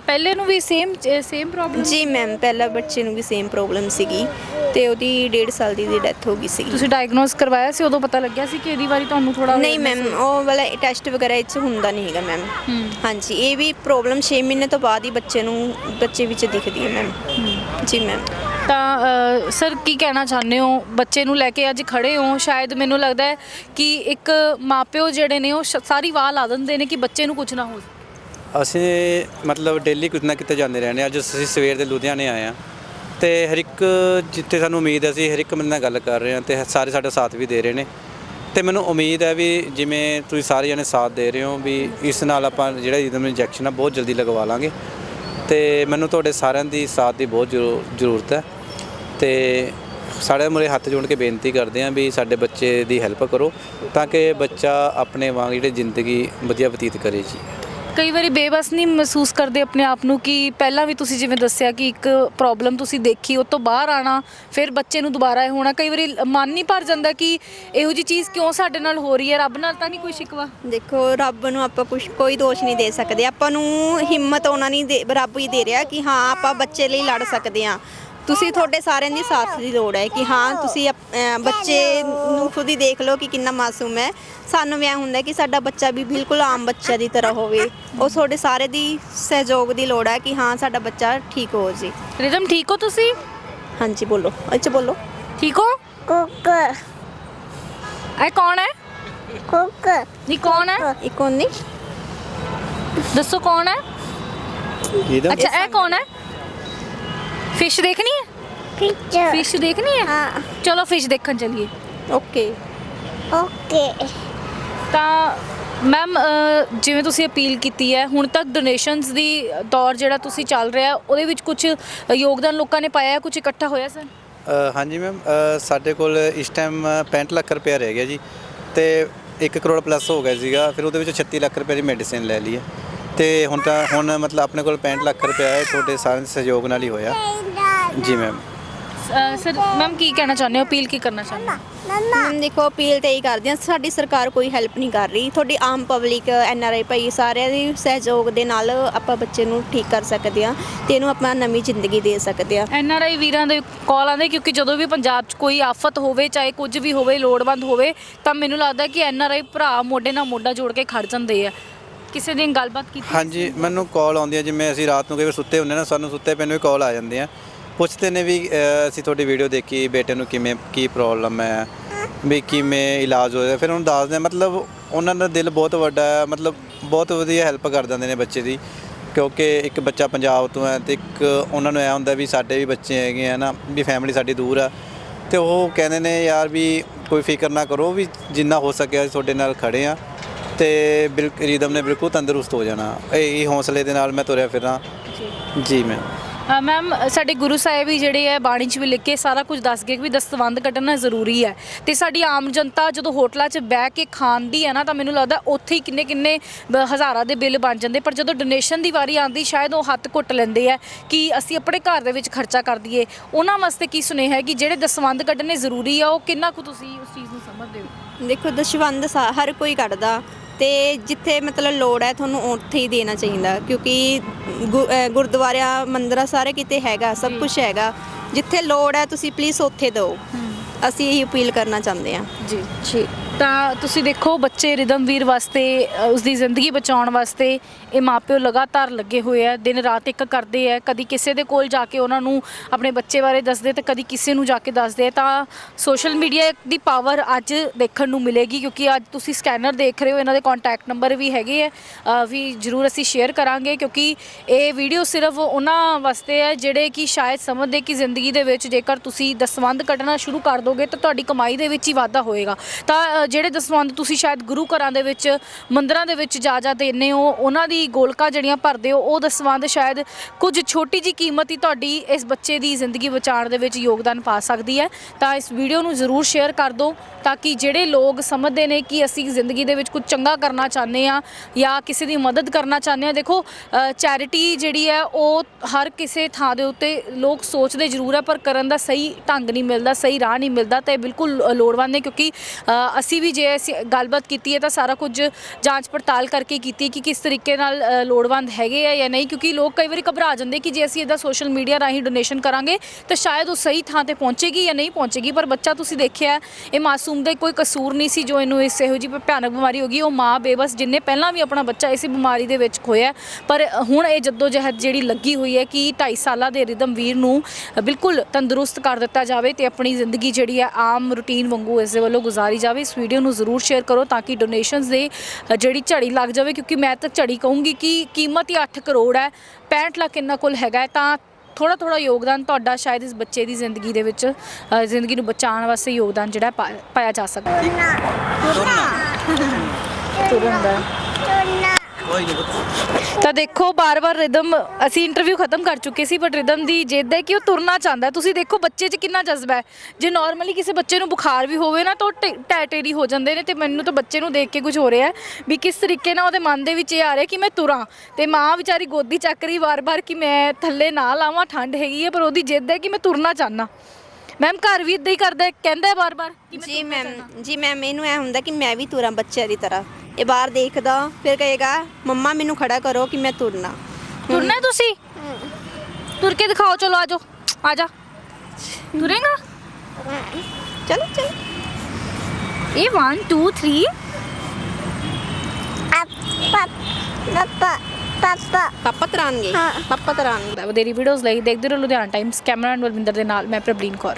ਪਹਿਲੇ ਨੂੰ ਵੀ ਸੇਮ ਸੇਮ ਪ੍ਰੋਬਲਮ ਜੀ ਮੈਮ ਪਹਿਲਾ ਬੱਚੇ ਨੂੰ ਵੀ ਸੇਮ ਪ੍ਰੋਬਲਮ ਸੀਗੀ ਤੇ ਉਹਦੀ 1.5 ਸਾਲ ਦੀ ਦੀ ਡੈਥ ਹੋ ਗਈ ਸੀਗੀ। ਤੁਸੀਂ ਡਾਇਗਨੋਸ ਕਰਵਾਇਆ ਸੀ? ਉਦੋਂ ਪਤਾ ਲੱਗਿਆ ਸੀ ਕਿ ਇਹਦੀ ਵਾਰੀ ਤੁਹਾਨੂੰ ਥੋੜਾ ਨਹੀਂ ਮੈਮ ਉਹ ਵਾਲਾ ਟੈਸਟ ਵਗੈਰਾ ਇਹ 'ਚ ਹੁੰਦਾ ਨਹੀਂ ਹੈਗਾ ਮੈਮ ਹਾਂਜੀ ਇਹ ਵੀ ਪ੍ਰੋਬਲਮ 6 ਮਹੀਨੇ ਤੋਂ ਬਾਅਦ ਹੀ ਬੱਚੇ ਨੂੰ ਬੱਚੇ ਵਿੱਚ ਦਿਖਦੀ ਹੈ ਮੈਮ ਜੀ ਮੈਮ ਤਾਂ ਸਰ ਕੀ ਕਹਿਣਾ ਚਾਹੁੰਦੇ ਹੋ? ਬੱਚੇ ਨੂੰ ਲੈ ਕੇ ਅੱਜ ਖੜੇ ਹੋ ਸ਼ਾਇਦ ਮੈਨੂੰ ਲੱਗਦਾ ਹੈ ਕਿ ਇੱਕ ਮਾਪਿਓ ਜਿਹੜੇ ਨੇ ਉਹ ਸ਼- ਸਾਰੀ ਵਾਹ ਲਾ ਦਿੰਦੇ ਨੇ ਕਿ ਬੱਚੇ ਨੂੰ ਕੁਝ ਨਾ ਹੋ ਅਸੀਂ ਮਤਲਬ ਡੇਲੀ ਕਿਤੇ ਨਾ ਕਿਤੇ ਜਾਂਦੇ ਰਹਿੰਦੇ ਹਾਂ। ਅੱਜ ਅਸੀਂ ਸਵੇਰ ਦੇ ਲੁਧਿਆਣੇ ਆਏ ਹਾਂ ਤੇ ਹਰ ਇੱਕ ਜਿੱਥੇ ਸਾਨੂੰ ਉਮੀਦ ਹੈ, ਅਸੀਂ ਹਰ ਇੱਕ ਬੰਦੇ ਨਾਲ ਗੱਲ ਕਰ ਰਹੇ ਹਾਂ ਤੇ ਸਾਰੇ ਸਾਡਾ ਸਾਥ ਵੀ ਦੇ ਰਹੇ ਨੇ। ਤੇ ਮੈਨੂੰ ਉਮੀਦ ਹੈ ਵੀ ਜਿਵੇਂ ਤੁਸੀਂ ਸਾਰੇ ਜਣੇ ਸਾਥ ਦੇ ਰਹੇ ਹੋ ਵੀ ਇਸ ਨਾਲ ਆਪਾਂ ਜਿਹੜਾ ਇਹਦਾ ਇੰਜੈਕਸ਼ਨ ਆ, ਬਹੁਤ ਜਲਦੀ ਲਗਵਾ ਲਾਂਗੇ। ਤੇ ਮੈਨੂੰ ਤੁਹਾਡੇ ਸਾਰਿਆਂ ਦੀ ਸਾਥ ਦੀ ਬਹੁਤ ਜ਼ਰੂ- ਜ਼ਰੂਰਤ ਹੈ। ਤੇ ਸਾਡੇ ਮੁਰੇ ਹੱਥ ਜੋੜ ਕੇ ਬੇਨਤੀ ਕਰਦੇ ਹਾਂ ਵੀ ਸਾਡੇ ਬੱਚੇ ਦੀ ਹੈਲਪ ਕਰੋ ਤਾਂ ਕਿ ਬੱਚਾ ਆਪਣੇ ਵਾਂਗ ਜਿਹੜੀ ਜ਼ਿੰਦਗੀ ਵਧੀਆ ਬਤੀਤ ਕਰੇ ਜੀ। ਕਈ ਵਾਰੀ ਬੇਬਸ ਨਹੀਂ ਮਹਿਸੂਸ ਕਰਦੇ ਆਪਣੇ ਆਪ ਨੂੰ ਕਿ ਪਹਿਲਾਂ ਵੀ ਤੁਸੀਂ ਜਿਵੇਂ ਦੱਸਿਆ ਕਿ ਇੱਕ ਪ੍ਰੋਬਲਮ ਤੁਸੀਂ ਦੇਖੀ, ਉਹ ਤੋਂ ਬਾਹਰ ਆਣਾ ਫਿਰ ਬੱਚੇ ਨੂੰ ਦੁਬਾਰਾ ਇਹ ਹੋਣਾ। ਕਈ ਵਾਰੀ ਮਨ ਨਹੀਂ ਭਰ ਜਾਂਦਾ ਕਿ ਇਹੋ ਜੀ ਚੀਜ਼ ਕਿਉਂ ਸਾਡੇ ਨਾਲ ਹੋ ਰਹੀ ਹੈ, ਰੱਬ ਨਾਲ ਤਾਂ ਨਹੀਂ ਕੋਈ ਸ਼ਿਕਵਾ? ਦੇਖੋ, ਰੱਬ ਨੂੰ ਆਪਾਂ ਕੁਛ, ਕੋਈ ਦੋਸ਼ ਨਹੀਂ ਦੇ ਸਕਦੇ। ਆਪਾਂ ਨੂੰ ਹਿੰਮਤ ਉਹਨਾਂ ਨਹੀਂ ਦੇ, ਰੱਬ ਹੀ ਦੇ ਰਿਹਾ ਕਿ ਹਾਂ, ਆਪਾਂ ਬੱਚੇ ਲਈ ਲੜ ਸਕਦੇ ਹਾਂ। ਤੁਸੀਂ ਤੁਹਾਡੇ ਸਾਰਿਆਂ ਦੀ ਸਾਥ ਦੀ ਲੋੜ ਹੈ ਕਿ ਹਾਂ ਤੁਸੀਂ ਅਪ- ਅਹ ਬੱਚੇ ਨੂੰ ਖੁਦ ਹੀ ਦੇਖ ਲਓ ਕਿ ਕਿੰਨਾ ਮਾਸੂਮ ਹੈ। ਸਾਨੂੰ ਵੀ ਐਂ ਹੁੰਦਾ ਕਿ ਸਾਡਾ ਬੱਚਾ ਵੀ ਬਿਲਕੁਲ ਆਮ ਬੱਚਿਆਂ ਦੀ ਤਰ੍ਹਾਂ ਹੋਵੇ। ਉਹ ਤੁਹਾਡੇ ਸਾਰੇ ਦੀ ਸਹਿਯੋਗ ਦੀ ਲੋੜ ਹੈ ਕਿ ਹਾਂ ਸਾਡਾ ਬੱਚਾ ਠੀਕ ਹੋ ਜੀ। ਰਿਦਮ ਠੀਕ ਹੋ ਤੁਸੀਂ? ਹਾਂਜੀ ਬੋਲੋ। ਅੱਛਾ ਬੋਲੋ। ਠੀਕ ਹੋ? ਕੁੱਕਰ ਇਹ ਕੌਣ ਹੈ? ਕੁੱਕਰ ਇਹ ਕੌਣ ਹੈ? ਇੱਕ ਨਹੀਂ ਦੱਸੋ ਕੌਣ ਹੈ? ਇਹਦਾ ਅੱਛਾ ਇਹ ਕੌਣ ਹੈ? ਫਿਸ਼ ਦੇਖਣੀ ਹੈ? ਪਿੱਚਰ ਫਿਸ਼ ਦੇਖਣੀ ਹੈ? ਹਾਂ। ਚਲੋ ਫਿਸ਼ ਦੇਖਣ ਚਲੀਏ। ਓਕੇ ਓਕੇ ਤਾਂ ਮੈਮ ਜਿਵੇਂ ਤੁਸੀਂ ਅਪੀਲ ਕੀਤੀ ਹੈ ਹੁਣ ਤੱਕ ਡੋਨੇਸ਼ਨਸ ਦੀ ਦੌਰ ਜਿਹੜਾ ਤੁਸੀਂ ਚੱਲ ਰਿਹਾ ਉਹਦੇ ਵਿੱਚ ਕੁਝ ਯੋਗਦਾਨ ਲੋਕਾਂ ਨੇ ਪਾਇਆ ਕੁਝ ਇਕੱਠਾ ਹੋਇਆ ਸਰ ਅ, ਹਾਂਜੀ ਮੈਮ ਅ, ਸਾਡੇ ਕੋਲ ਇਸ ਟਾਈਮ 65 ਲੱਖ ਰੁਪਏ ਰਹਿ ਗਿਆ ਜੀ ਤੇ 1 ਕਰੋੜ ਪਲੱਸ ਹੋ ਗਿਆ ਸੀਗਾ ਫਿਰ ਉਹਦੇ ਵਿੱਚ 36 ਲੱਖ ਰੁਪਏ ਦੀ ਮੈਡੀਸਿਨ ਲੈ ਲਈ ਹੈ। ਤੇ ਹੁਣ ਤਾਂ ਹੁਣ ਮਤਲਬ ਆਪਣੇ ਕੋਲ 65 ਲੱਖ ਰੁਪਏ ਹੈ ਤੁਹਾਡੇ ਸਾਰਿਆਂ ਦੇ ਸਹਿਯੋਗ ਨਾਲ ਹੀ ਹੋਇਆ। ਜੀ ਮੈਮ ਸਰ ਮੈਮ ਕੀ ਕਹਿਣਾ ਚਾਹੁੰਦੇ ਹੋ? ਅਪੀਲ ਕੀ ਕਰਨਾ ਚਾਹੁੰਦੇ ਹੋ? ਮਮਾ ਦੇਖੋ ਅਪੀਲ ਤੇ ਹੀ ਕਰਦੇ ਹਾਂ ਸਾਡੀ ਸਰਕਾਰ ਕੋਈ ਹੈਲਪ ਨਹੀਂ ਕਰ ਰਹੀ। ਤੁਹਾਡੀ ਆਮ ਪਬਲਿਕ ਐਨ ਆਰ ਆਈ ਭਾਈ ਸਾਰਿਆਂ ਦੀ ਸਹਿਯੋਗ ਦੇ ਨਾਲ ਆਪਾਂ ਬੱਚੇ ਨੂੰ ਠੀਕ ਕਰ ਸਕਦੇ ਹਾਂ ਤੇ ਇਹਨੂੰ ਆਪਾਂ ਨਵੀਂ ਜ਼ਿੰਦਗੀ ਦੇ ਸਕਦੇ ਹਾਂ। ਐਨ ਆਰ ਆਈ ਵੀਰਾਂ ਦੇ ਕਾਲ ਆਉਂਦੇ ਕਿਉਂਕਿ ਜਦੋਂ ਵੀ ਪੰਜਾਬ 'ਚ ਕੋਈ ਆਫਤ ਹੋਵੇ ਚਾਹੇ ਕੁਝ ਵੀ ਹੋਵੇ ਲੋੜਵੰਦ ਹੋਵੇ ਤਾਂ ਮੈਨੂੰ ਲੱਗਦਾ ਕਿ ਐਨ ਆਰ ਆਈ ਭਰਾ ਮੋਢੇ ਨਾਲ ਮੋਢਾ ਜੋੜ ਕੇ ਖੜ ਜਾਂਦੇ ਆ। ਕਿਸੇ ਦਿਨ ਗੱਲਬਾਤ ਕੀਤੀ ਹਾਂਜੀ ਮੈਨੂੰ ਕਾਲ ਆਉਂਦੀ ਹੈ ਜਿਵੇਂ ਅਸੀਂ ਰਾਤ ਨੂੰ ਕਈ ਵਾਰ ਸੁੱਤੇ ਹੁੰਦੇ ਨਾ ਸਾਨੂੰ ਸੁੱਤੇ ਨੂੰ ਵੀ ਕਾਲ ਆ ਜਾਂਦੇ ਆ। ਪੁੱਛਦੇ ਨੇ ਵੀ ਅਸੀਂ ਤੁਹਾਡੀ ਵੀਡੀਓ ਦੇਖੀ ਬੇਟੇ ਨੂੰ ਕਿਵੇਂ ਕੀ ਪ੍ਰੋਬਲਮ ਹੈ ਵੀ ਕਿਵੇਂ ਇਲਾਜ ਹੋ ਰਿਹਾ ਫਿਰ ਉਹਨੂੰ ਦੱਸਦੇ ਆ ਮਤਲਬ ਉਹਨਾਂ ਦਾ ਦਿਲ ਬਹੁਤ ਵੱਡਾ ਹੈ ਮਤਲਬ ਬਹੁਤ ਵਧੀਆ ਹੈਲਪ ਕਰ ਦਿੰਦੇ ਨੇ ਬੱਚੇ ਦੀ। ਕਿਉਂਕਿ ਇੱਕ ਬੱਚਾ ਪੰਜਾਬ ਤੋਂ ਹੈ ਤੇ ਇੱਕ ਉਹਨਾਂ ਨੂੰ ਐ ਹੁੰਦਾ ਵੀ ਸਾਡੇ ਵੀ ਬੱਚੇ ਹੈਗੇ ਆ ਨਾ ਵੀ ਫੈਮਿਲੀ ਸਾਡੀ ਦੂਰ ਆ। ਤੇ ਉਹ ਕਹਿੰਦੇ ਨੇ ਯਾਰ ਵੀ ਕੋਈ ਫਿਕਰ ਨਾ ਕਰੋ ਵੀ ਜਿੰਨਾ ਹੋ ਸਕਿਆ ਅਸੀਂ ਤੁਹਾਡੇ ਨਾਲ ਖੜੇ ਆ। ਤੇ ਬਿਲਕੁਲ ਰਿਦਮ ਨੇ ਬਿਲਕੁਲ ਤੰਦਰੁਸਤ ਹੋ ਜਾਣਾ। ਇਹ ਇਹ ਹੌਸਲੇ ਦੇ ਨਾਲ ਮੈਂ ਤੁਰਿਆ ਫਿਰਾਂ ਜੀ। ਮੈਂ ਮੈਮ ਸਾਡੇ ਗੁਰੂ ਸਾਹਿਬ ਹੀ ਜਿਹੜੇ ਹੈ ਬਾਣੀ 'ਚ ਵੀ ਲਿਖ ਕੇ ਸਾਰਾ ਕੁਝ ਦੱਸ ਗਏ ਕਿ ਵੀ ਦਸਤਵੰਦ ਕੱਢਣਾ ਜ਼ਰੂਰੀ ਹੈ। ਤੇ ਸਾਡੀ ਆਮ ਜਨਤਾ ਜਦੋਂ ਹੋਟਲਾਂ 'ਚ ਬਹਿ ਕੇ ਖਾਂਦੀ ਹੈ ਨਾ ਤਾਂ ਮੈਨੂੰ ਲੱਗਦਾ ਉੱਥੇ ਹੀ ਕਿੰਨੇ ਕਿੰਨੇ ਹਜ਼ਾਰਾਂ ਦੇ ਬਿੱਲ ਬਣ ਜਾਂਦੇ। ਪਰ ਜਦੋਂ ਡੋਨੇਸ਼ਨ ਦੀ ਵਾਰੀ ਆਉਂਦੀ ਸ਼ਾਇਦ ਉਹ ਹੱਥ ਘੁੱਟ ਲੈਂਦੇ ਆ ਕਿ ਅਸੀਂ ਆਪਣੇ ਘਰ ਦੇ ਵਿੱਚ ਖਰਚਾ ਕਰ ਦਈਏ। ਉਹਨਾਂ ਵਾਸਤੇ ਕੀ ਸੁਨੇਹਾ ਹੈ ਕਿ ਜਿਹੜੇ ਦਸਵੰਦ ਕੱਢਣੇ ਜ਼ਰੂਰੀ ਆ ਉਹ ਕਿੰਨਾ ਕੁ ਤੁਸੀਂ ਉਸ ਚੀਜ਼ ਨੂੰ ਸਮਝਦੇ ਹੋ? ਦੇਖੋ ਦਸ਼ਵੰਦ ਹਰ ਕੋਈ ਕੱਢਦਾ। ਤੇ ਜਿੱਥੇ ਮਤਲਬ ਲੋੜ ਹੈ ਤੁਹਾਨੂੰ ਉੱਥੇ ਹੀ ਦੇਣਾ ਚਾਹੀਦਾ ਕਿਉਂਕਿ ਗੁ- ਅਹ ਗੁਰਦੁਆਰਿਆਂ ਮੰਦਿਰਾਂ ਸਾਰੇ ਕਿਤੇ ਹੈਗਾ ਸਭ ਕੁਝ ਹੈਗਾ। ਜਿੱਥੇ ਲੋੜ ਹੈ ਤੁਸੀਂ ਪਲੀਜ਼ ਉੱਥੇ ਦਿਓ। ਅਸੀਂ ਇਹ ਅਪੀਲ ਕਰਨਾ ਚਾਹੁੰਦੇ ਹਾਂ। ਜੀ। ਜੀ। ਤਾਂ ਤੁਸੀਂ ਦੇਖੋ ਬੱਚੇ ਰਿਦਮਵੀਰ ਵਾਸਤੇ ਅ, ਉਸਦੀ ਜ਼ਿੰਦਗੀ ਬਚਾਉਣ ਵਾਸਤੇ ਇਹ ਮਾਪਿਓ ਲਗਾਤਾਰ ਲੱਗੇ ਹੋਏ ਆ ਦਿਨ ਰਾਤ ਇੱਕ ਕਰਦੇ ਆ ਕਦੀ ਕਿਸੇ ਦੇ ਕੋਲ ਜਾ ਕੇ ਉਹਨਾਂ ਨੂੰ ਆਪਣੇ ਬੱਚੇ ਬਾਰੇ ਦੱਸਦੇ ਤੇ ਕਦੀ ਕਿਸੇ ਨੂੰ ਜਾ ਕੇ ਦੱਸਦੇ ਆ। ਤਾਂ ਸੋਸ਼ਲ ਮੀਡੀਆ ਦੀ ਪਾਵਰ ਅੱਜ ਦੇਖਣ ਨੂੰ ਮਿਲੇਗੀ ਕਿਉਂਕਿ ਅੱਜ ਤੁਸੀਂ ਸਕੈਨਰ ਦੇਖ ਰਹੇ ਹੋ ਇਹਨਾਂ ਦੇ ਕੰਟੈਕਟ ਨੰਬਰ ਵੀ ਹੈਗੇ ਆ ਵੀ ਜਰੂਰ ਅਸੀਂ ਸ਼ੇਅਰ ਕਰਾਂਗੇ ਕਿਉਂਕਿ ਇਹ ਵੀਡੀਓ ਸਿਰਫ ਉਹਨਾਂ ਵਾਸਤੇ ਹੈ ਜਿਹੜੇ ਕਿ ਸ਼ਾਇਦ ਸਮਝਦੇ ਕਿ ਜ਼ਿੰਦਗੀ ਦੇ ਵਿੱਚ ਜੇਕਰ ਤੁਸੀਂ ਦਸਵੰਧ ਕੱਢਣਾ ਸ਼ੁਰੂ ਕਰ ਦੋਗੇ ਤਾਂ ਤੁਹਾਡੀ ਕਮਾਈ ਦੇ ਵਿੱਚ ਹੀ ਵਾਧਾ ਹੋਏਗਾ। ਤਾਂ ਜਿਹੜੇ ਦਸਵੰਧ ਤੁਸੀਂ ਸ਼ਾਇਦ ਗੁਰੂ ਘਰਾਂ ਦੇ ਵਿੱਚ, ਮੰਦਰਾਂ ਦੇ ਵਿੱਚ ਜਾ ਜਾ ਦਿੰਦੇ ਹੋ, ਉਹਨਾਂ ਦੀ ਗੋਲਕਾਂ ਜਿਹੜੀਆਂ ਭਰਦੇ ਹੋ, ਉਹ ਦਸਵੰਧ ਸ਼ਾਇਦ ਕੁਝ ਛੋਟੀ ਜੀ ਕੀਮਤ ਹੀ ਤੁਹਾਡੀ ਇਸ ਬੱਚੇ ਦੀ ਜ਼ਿੰਦਗੀ ਬਚਾਉਣ ਦੇ ਵਿੱਚ ਯੋਗਦਾਨ ਪਾ ਸਕਦੀ ਹੈ। ਤਾਂ ਇਸ ਵੀਡੀਓ ਨੂੰ ਜ਼ਰੂਰ ਸ਼ੇਅਰ ਕਰ ਦਿਓ ਤਾਂ ਕਿ ਜਿਹੜੇ ਲੋਕ ਸਮਝਦੇ ਨੇ ਕਿ ਅਸੀਂ ਜ਼ਿੰਦਗੀ ਦੇ ਵਿੱਚ ਕੁਝ ਚੰਗਾ ਕਰਨਾ ਚਾਹੁੰਦੇ ਆ ਜਾਂ ਕਿਸੇ ਦੀ ਮਦਦ ਕਰਨਾ ਚਾਹੁੰਦੇ ਆ ਦੇਖੋ ਚੈਰਿਟੀ ਜਿਹੜੀ ਹੈ ਉਹ ਹਰ ਕਿਸੇ ਥਾਂ ਦੇ ਉੱਤੇ ਲੋਕ ਸੋਚਦੇ ਜ਼ਰੂਰ ਹੈ, ਪਰ ਕਰਨ ਦਾ ਸਹੀ ਢੰਗ ਨਹੀਂ ਮਿਲਦਾ, ਸਹੀ ਰਾਹ ਨਹੀਂ ਮਿਲਦਾ ਤੇ ਬਿਲਕੁਲ ਲੋੜਵੰਦ ਨੇ ਕਿਉਂਕਿ ਅਸੀਂ ਅਸੀਂ ਵੀ ਜੇ ਅਸੀਂ ਗੱਲਬਾਤ ਕੀਤੀ ਹੈ ਤਾਂ ਸਾਰਾ ਕੁਝ ਜਾਂਚ ਪੜਤਾਲ ਕਰਕੇ ਕੀਤੀ ਕਿ ਕਿਸ ਤਰੀਕੇ ਨਾਲ ਲੋੜਵੰਦ ਹੈਗੇ ਆ ਜਾਂ ਨਹੀਂ, ਕਿਉਂਕਿ ਲੋਕ ਕਈ ਵਾਰੀ ਘਬਰਾ ਜਾਂਦੇ ਕਿ ਜੇ ਅਸੀਂ ਇਹਦਾ ਸੋਸ਼ਲ ਮੀਡੀਆ ਰਾਹੀਂ ਡੋਨੇਸ਼ਨ ਕਰਾਂਗੇ ਤਾਂ ਸ਼ਾਇਦ ਉਹ ਸਹੀ ਥਾਂ ਤੇ ਪਹੁੰਚੇਗੀ ਜਾਂ ਨਹੀਂ ਪਹੁੰਚੇਗੀ, ਪਰ ਬੱਚਾ ਤੁਸੀਂ ਦੇਖਿਆ, ਇਹ ਮਾਸੂਮ ਦਾ ਕੋਈ ਕਸੂਰ ਨਹੀਂ ਸੀ ਜੋ ਇਹਨੂੰ ਇਸ ਇਹੋ ਜਿਹੀ ਭਿਆਨਕ ਬਿਮਾਰੀ ਹੋ ਗਈ, ਉਹ ਮਾਂ ਬੇਬਸ ਜਿੰਨੇ ਪਹਿਲਾਂ ਵੀ ਆਪਣਾ ਬੱਚਾ ਇਸੇ ਬਿਮਾਰੀ ਦੇ ਵਿੱਚ ਖੋਇਆ, ਪਰ ਹੁਣ ਇਹ ਜੱਦੋ ਜਹਿਦ ਜਿਹੜੀ ਲੱਗੀ ਹੋਈ ਹੈ ਕਿ 2.5 ਸਾਲਾਂ ਦੇ ਰਿਦਮ ਵੀਰ ਨੂੰ ਬਿਲਕੁਲ ਤੰਦਰੁਸਤ ਕਰ ਦਿੱਤਾ ਜਾਵੇ ਤੇ ਆਪਣੀ ਜ਼ਿੰਦਗੀ ਜਿਹੜੀ ਹੈ ਆਮ ਰੂਟੀਨ ਵਾਂਗੂ ਇਸ ਦੇ ਵੱਲੋਂ ਗੁਜ਼ਾਰੀ ਜਾਵੇ, ਇਸ ਵੀਡੀਓ ਨੂੰ ਜ਼ਰੂਰ ਸ਼ੇਅਰ ਕਰੋ ਤਾਂ ਕਿ ਡੋਨੇਸ਼ਨਸ ਦੇ ਜਿਹੜੀ ਝੜੀ ਲੱਗ ਜਾਵੇ ਕਿਉਂਕਿ ਮੈਂ ਤਾਂ ਝੜੀ ਕਹੂੰਗੀ ਕਿ ਕੀਮਤ ਹੀ 8 ਕਰੋੜ ਹੈ 65 ਲੱਖ ਇਹਨਾਂ ਕੋਲ ਹੈਗਾ ਹੈ ਤਾਂ ਥੋੜਾ ਥੋੜਾ ਯੋਗਦਾਨ ਤੁਹਾਡਾ ਸ਼ਾਇਦ ਇਸ ਬੱਚੇ ਦੀ ਜ਼ਿੰਦਗੀ ਦੇ ਵਿੱਚ ਜ਼ਿੰਦਗੀ ਨੂੰ ਬਚਾਉਣ ਵਾਸਤੇ ਯੋਗਦਾਨ ਜਿਹੜਾ ਪਾਇਆ ਜਾ ਸਕਦਾ ਹੈ। ਤੁਰਨਾ। ਤੁਰਨਾ। ਤਾਂ ਦੇਖੋ, ਬਾਰ-ਬਾਰ ਰਿਦਮ ਅਸੀਂ ਇੰਟਰਵਿਊ ਖਤਮ ਕਰ ਚੁੱਕੇ ਸੀ ਬਟ ਰਿਦਮ ਦੀ ਜਿੱਦ ਹੈ ਕਿ ਉਹ ਤੁਰਨਾ ਚਾਹੁੰਦਾ ਹੈ। ਤੁਸੀਂ ਦੇਖੋ, ਬੱਚੇ 'ਚ ਕਿੰਨਾ ਜਜ਼ਬਾ ਹੈ। ਜੇ ਨਾਰਮਲੀ ਕਿਸੇ ਬੱਚੇ ਨੂੰ ਬੁਖਾਰ ਵੀ ਹੋਵੇ ਨਾ, ਤਾਂ ਉਹ ਟੈਟੇਰੀ ਹੋ ਜਾਂਦੇ ਨੇ ਤੇ ਮੈਨੂੰ ਤਾਂ ਬੱਚੇ ਨੂੰ ਦੇਖ ਕੇ ਕੁਝ ਹੋ ਰਿਹਾ ਹੈ ਵੀ ਕਿਸ ਤਰੀਕੇ ਨਾਲ ਉਹਦੇ ਮਨ ਦੇ ਵਿੱਚ ਇਹ ਆ ਰਿਹਾ ਕਿ ਮੈਂ ਤੁਰਾਂ। ਤੇ ਮਾਂ ਵਿਚਾਰੀ ਗੋਦੀ ਚੱਕ ਰਹੀ ਵਾਰ-ਵਾਰ ਕਿ ਮੈਂ ਥੱਲੇ ਨਾ ਲਾਵਾਂ, ਠੰਡ ਹੈਗੀ ਹੈ, ਪਰ ਉਹਦੀ ਜਿੱਦ ਹੈ ਕਿ ਮੈਂ ਤੁਰਨਾ ਚਾਹੁੰਦਾ। ਮੈਮ ਘਰ ਵੀ ਇਦਾਂ ਹੀ ਕਰਦਾ ਕਹਿੰਦਾ ਕਿ ਮੈਂ ਜੀ ਤੁਰਨਾ ਮੈਮ ਚਾਹੁੰਦਾ। ਜੀ ਮੈਮ ਇਹਨੂੰ ਐ ਹੁੰਦਾ ਕਿ ਮੈਂ ਵੀ ਤੁਰਾਂ ਬੱਚਿਆਂ ਦੀ ਤਰ੍ਹਾਂ ਇਹ ਬਾਹਰ ਦੇਖਦਾ ਫਿਰ ਕਹੇਗਾ ਮੰਮਾ ਮੈਨੂੰ ਖੜਾ ਕਰੋ ਕਿ ਮੈਂ ਤੁਰਨਾ ਤੁਰਨਾ ਹੈ ਤੁਸੀਂ ਤੁਰ ਕੇ ਦਿਖਾਓ ਚਲੋ ਆਜੋ ਆਜਾ ਤੁਰੇਗਾ ਚਲੋ ਚਲੋ ਇਹ 1 2 3 ਪਾਪਾ ਪਾਪਾ ਪਾਪਾ ਤਰਾਨਗੇ ਵਧੇਰੀ ਵੀਡੀਓਜ਼ ਲਈ ਦੇਖਦੇ ਰਹੋ ਲੁਧਿਆਣਾ ਟਾਈਮਸ ਕੈਮਰਾ ਬਲਵਿੰਦਰ ਦੇ ਨਾਲ ਮੈਂ ਪ੍ਰਬਲੀਨ ਕੌਰ